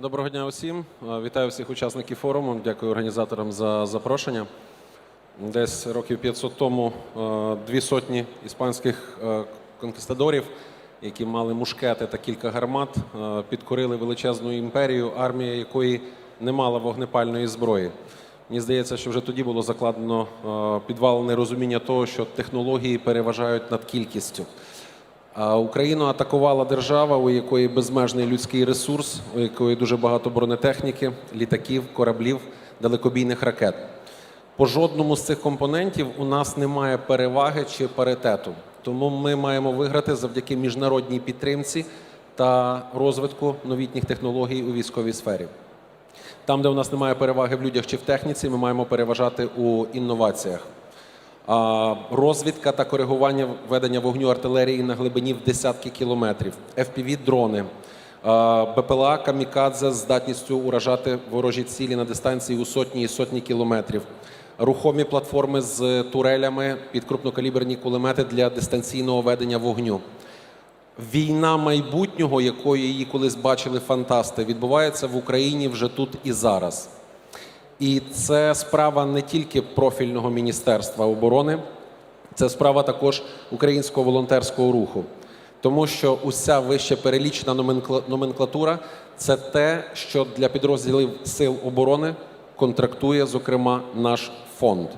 Доброго дня усім. Е, Вітаю всіх учасників форуму. Дякую організаторам за запрошення. Десь років 500 тому е, дві сотні іспанських е, конкістадорів, які мали мушкети та кілька гармат, підкорили величезну імперію, армія якої не мала вогнепальної зброї. Мені здається, що вже тоді було закладено підвалене розуміння того, що технології переважають над кількістю. Україну атакувала держава, у якої безмежний людський ресурс, у якої дуже багато бронетехніки, літаків, кораблів, далекобійних ракет. По жодному з цих компонентів у нас немає переваги чи паритету. Тому ми маємо виграти завдяки міжнародній підтримці та розвитку новітніх технологій у військовій сфері. Там, де у нас немає переваги в людях чи в техніці, ми маємо переважати у інноваціях. Розвідка та коригування ведення вогню артилерії на глибині в десятки кілометрів, FPV-дрони, БПЛА камікадзе з здатністю уражати ворожі цілі на дистанції у сотні і сотні кілометрів, рухомі платформи з турелями під крупнокаліберні кулемети для дистанційного ведення вогню. Війна майбутнього, якою її колись бачили фантасти, відбувається в Україні вже тут і зараз. І це справа не тільки профільного міністерства оборони, це справа також українського волонтерського руху. Тому що уся вище перелічена номенклатура це те, що для підрозділів сил оборони контрактує, зокрема, наш фонд.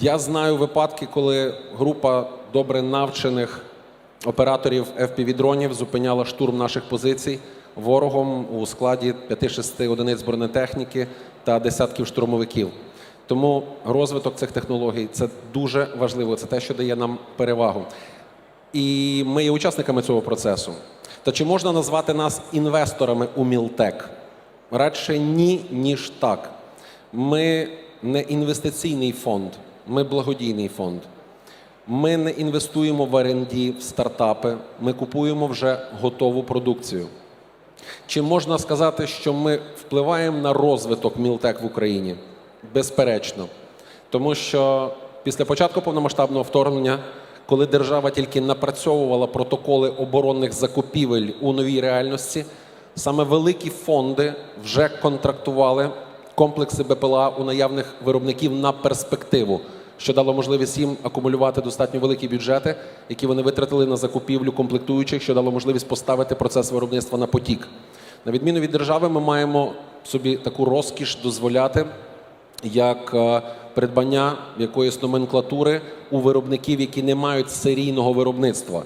Я знаю випадки, коли група добре навчених операторів FPV-дронів зупиняла штурм наших позицій ворогом у складі 5-6 одиниць бронетехніки та десятків штурмовиків. Тому розвиток цих технологій це дуже важливо. Це те, що дає нам перевагу. І ми є учасниками цього процесу. Та чи можна назвати нас інвесторами у Мілтек? Радше ні, ніж так. Ми не інвестиційний фонд, ми благодійний фонд. Ми не інвестуємо в R&D, в стартапи, ми купуємо вже готову продукцію. Чи можна сказати, що ми впливаємо на розвиток Мілтек в Україні? Безперечно. Тому що після початку повномасштабного вторгнення, коли держава тільки напрацьовувала протоколи оборонних закупівель у новій реальності, саме великі фонди вже контрактували комплекси БПЛА у наявних виробників на перспективу, що дало можливість їм акумулювати достатньо великі бюджети, які вони витратили на закупівлю комплектуючих, що дало можливість поставити процес виробництва на потік. На відміну від держави, ми маємо собі таку розкіш дозволяти як е, придбання якоїсь номенклатури у виробників, які не мають серійного виробництва.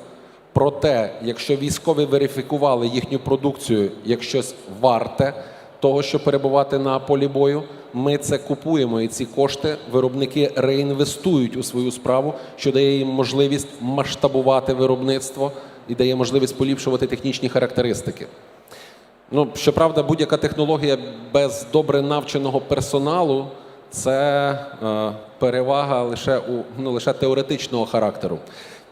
Проте, якщо військові верифікували їхню продукцію як щось варте того, щоб перебувати на полі бою, ми це купуємо, і ці кошти виробники реінвестують у свою справу, що дає їм можливість масштабувати виробництво і дає можливість поліпшувати технічні характеристики. Ну, щоправда, будь-яка технологія без добре навченого персоналу це е, перевага лише у ну, лише теоретичного характеру.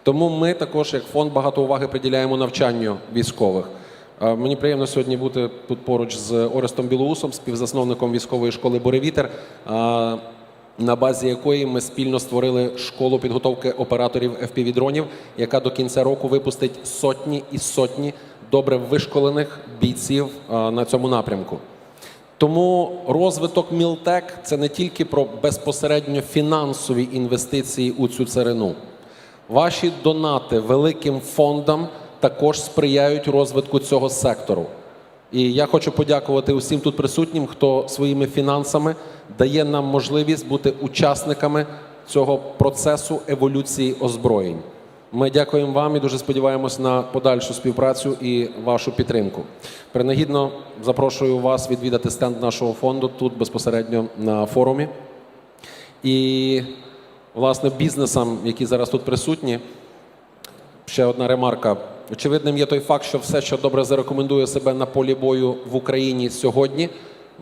Тому ми також, як фонд, багато уваги приділяємо навчанню військових. Мені приємно сьогодні бути тут поруч з Орестом Білоусом, співзасновником військової школи Боревітер, е, на базі якої ми спільно створили школу підготовки операторів FPV-дронів, яка до кінця року випустить сотні і сотні добре вишколених бійців на цьому напрямку. Тому розвиток Мілтек це не тільки про безпосередньо фінансові інвестиції у цю царину. Ваші донати великим фондам також сприяють розвитку цього сектору. І я хочу подякувати усім тут присутнім, хто своїми фінансами дає нам можливість бути учасниками цього процесу еволюції озброєнь. Ми дякуємо вам і дуже сподіваємось на подальшу співпрацю і вашу підтримку. Принагідно запрошую вас відвідати стенд нашого фонду тут безпосередньо на форумі. І, власне, бізнесам, які зараз тут присутні, ще одна ремарка. Очевидним є той факт, що все, що добре зарекомендує себе на полі бою в Україні сьогодні,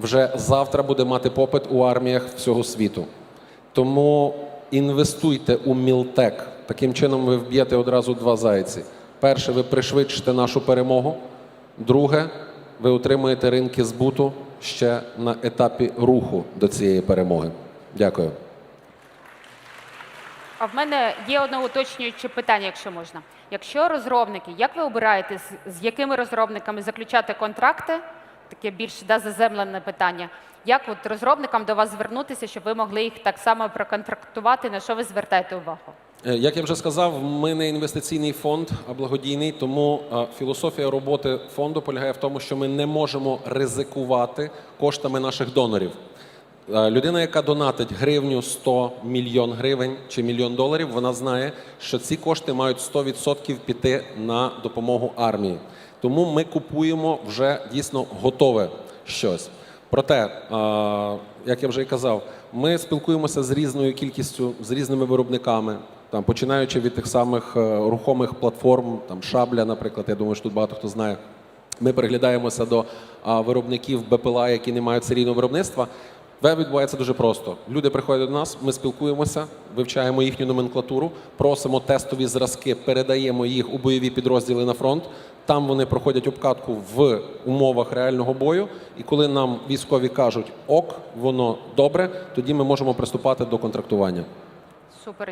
вже завтра буде мати попит у арміях всього світу. Тому інвестуйте у Мілтек. Таким чином ви вб'єте одразу два зайці. Перше, ви пришвидшите нашу перемогу. Друге, ви отримуєте ринки збуту ще на етапі руху до цієї перемоги. Дякую. А в мене є одне уточнююче питання, якщо можна. Якщо розробники, як ви обираєте, з, якими розробниками заключати контракти? Таке більш да, заземлене питання. Як от розробникам до вас звернутися, щоб ви могли їх так само проконтрактувати? На що ви звертаєте увагу? Е, Як я вже сказав, ми не інвестиційний фонд, а благодійний. Тому філософія роботи фонду полягає в тому, що ми не можемо ризикувати коштами наших донорів. Е, Людина, яка донатить гривню, 100 мільйон гривень чи мільйон доларів, вона знає, що ці кошти мають 100% піти на допомогу армії. Тому ми купуємо вже дійсно готове щось. Проте, е, як я вже і казав, ми спілкуємося з різною кількістю, з різними виробниками, там починаючи від тих самих е, рухомих платформ, там шабля, наприклад. Я думаю, що тут багато хто знає. Ми переглядаємося до виробників БПЛА, які не мають серійного виробництва. Це відбувається дуже просто. Люди приходять до нас, ми спілкуємося, вивчаємо їхню номенклатуру, просимо тестові зразки, передаємо їх у бойові підрозділи на фронт. Там вони проходять обкатку в умовах реального бою. І коли нам військові кажуть ок, воно добре, тоді ми можемо приступати до контрактування. Супер,